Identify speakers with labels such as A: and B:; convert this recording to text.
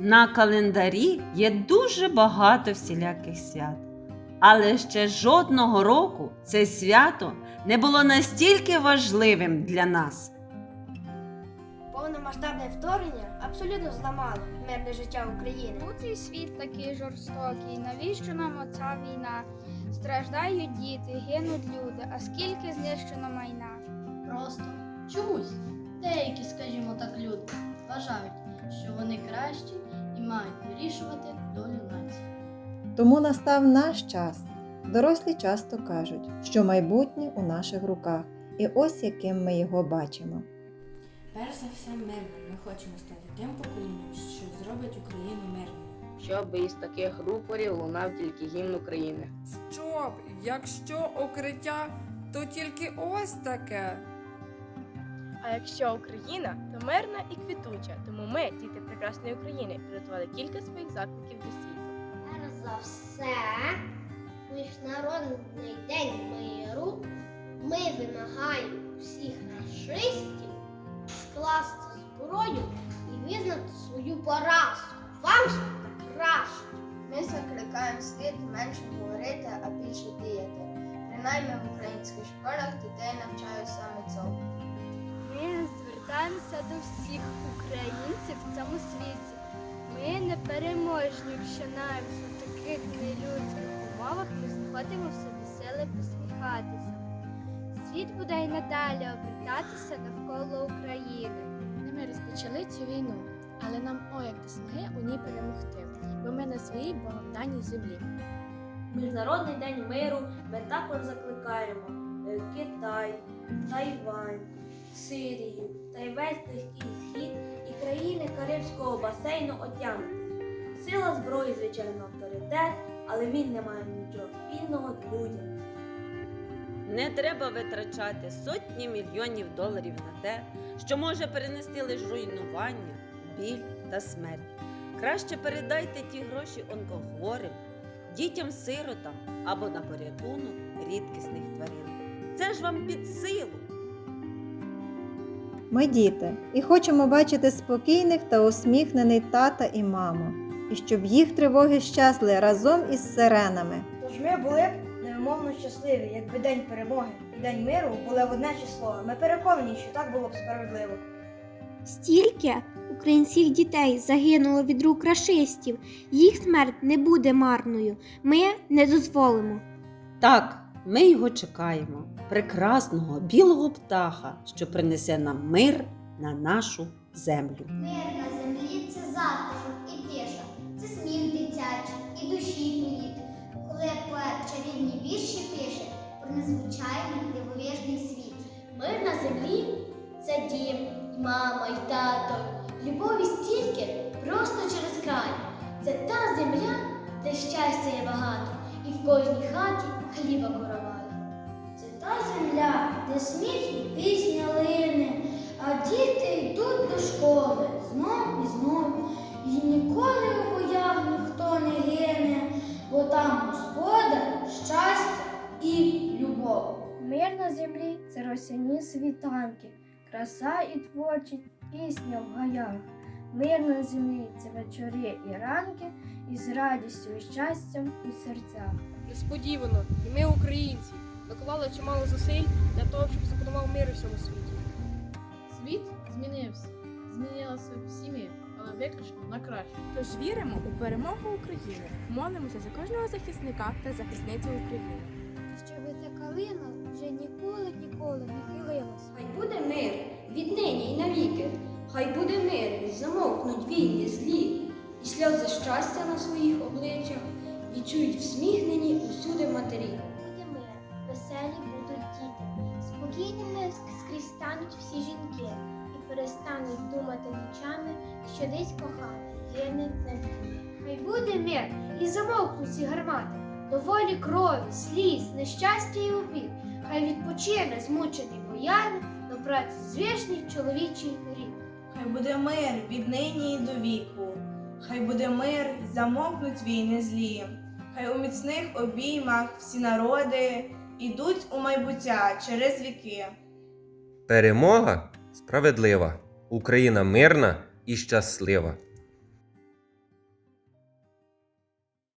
A: На календарі є дуже багато всіляких свят. Але ще жодного року це свято не було настільки важливим для нас.
B: Повномасштабне вторгнення абсолютно зламало мирне життя України.
C: Чому цей світ такий жорстокий? Навіщо нам оця війна? Страждають діти, гинуть люди, а скільки знищено майна?
D: Просто чомусь деякі, скажімо так, люди вважають, що вони кращі мають вирішувати долю нації.
E: Тому настав наш час. Дорослі часто кажуть, що майбутнє у наших руках, і ось яким ми його бачимо.
F: Перш за все, мирним. Ми хочемо стати тим поколінням, що зробить Україну мирною.
G: щоб із таких рупорів лунав тільки гімн України.
H: Щоб, якщо укриття, то тільки ось таке.
I: А якщо Україна, то мирна і квітуча. Тому ми, діти прекрасної України, приготували кілька своїх закликів до світу.
B: Перш за все, Міжнародний день миру. Ми вимагаємо всіх расистів скласти зброю і визнати свою поразку. Вам же краще. Ми закликаємо світ менше говорити, а більше діяти. Принаймні в українських школах дітей навчають саме цьому.
C: Ми звертаємося до всіх українців в цьому світі. Ми непереможні, якщо навіть у таких нелюдських умовах ми знаходимо в собі сили посміхатися. Світ буде й надалі обертатися навколо України.
J: Не ми розпочали цю війну, але нам о як досяги у ній перемогти, бо ми на своїй Богом даній землі.
K: Міжнародний день миру ми також закликаємо е, Китай, Тайвань, Сирію та й весь Близький Схід і країни Карибського басейну отямити. Сила зброї, звичайно, авторитет, але він не має нічого спільного з людям.
A: Не треба витрачати сотні мільйонів доларів на те, що може перенести лише руйнування, біль та смерть. Краще передайте ті гроші онкохворим, дітям-сиротам або на порятунок рідкісних тварин. Це ж вам під силу.
E: Ми діти і хочемо бачити спокійних та усміхнених тата і маму, і щоб їх тривоги щасли разом із сиренами.
B: Тож ми були б невимовно щасливі, якби День перемоги і День миру були в одне число. Ми переконані, що так було б справедливо.
L: Стільки українських дітей загинуло від рук рашистів. Їх смерть не буде марною. Ми не дозволимо.
A: Так, ми його чекаємо, прекрасного білого птаха, що принесе нам мир на нашу землю.
B: Мир на землі це затишок і тиша, це сміх дитячий і душі політ. Коли поет чарівні вірші пише про незвичайний дивовижний світ. Мир на землі це дім, і мама, і тато. Любові стільки просто через край. Це та земля, де щастя є багато, і в кожній хаті хліба коровай. Це та земля, де сміх і пісня лине, а діти йдуть до школи знов і знов, і ніколи у боях ніхто не гине, бо там Господа, щастя і любов.
J: Мир на землі це росяні світанки, краса і творчість, пісня в гаях. Мир на землі це вечори і ранки, із радістю і щастям у серцях.
I: Несподівано, і ми, українці, доклали чимало зусиль для того, щоб запанував мир у всьому світі.
D: Світ змінився. Змінилися всі ми, але виключно на краще.
J: Тож віримо у перемогу України, молимося за кожного захисника та захисницю України.
L: Щоб ця калина вже ніколи ніколи не хилилась.
K: Хай буде мир віднині й навіки. Хай буде мир, і замовкнуть війни злі, і сльози щастя на своїх обличчях відчують всміхнені усюди матері.
L: Буде мир, веселі будуть діти, спокійними скрізь стануть всі жінки і перестануть думати ночами, що десь коханий гине на. Хай буде мир і замовкнуть ці гармати, доволі крові, сліз, нещастя і обід. Хай відпочине змучений боями до праці звішній чоловічий рід.
M: Хай буде мир віднині і до віку, хай буде мир, замовкнуть війни злі, хай у міцних обіймах всі народи ідуть у майбуття через віки.
N: Перемога справедлива, Україна мирна і щаслива.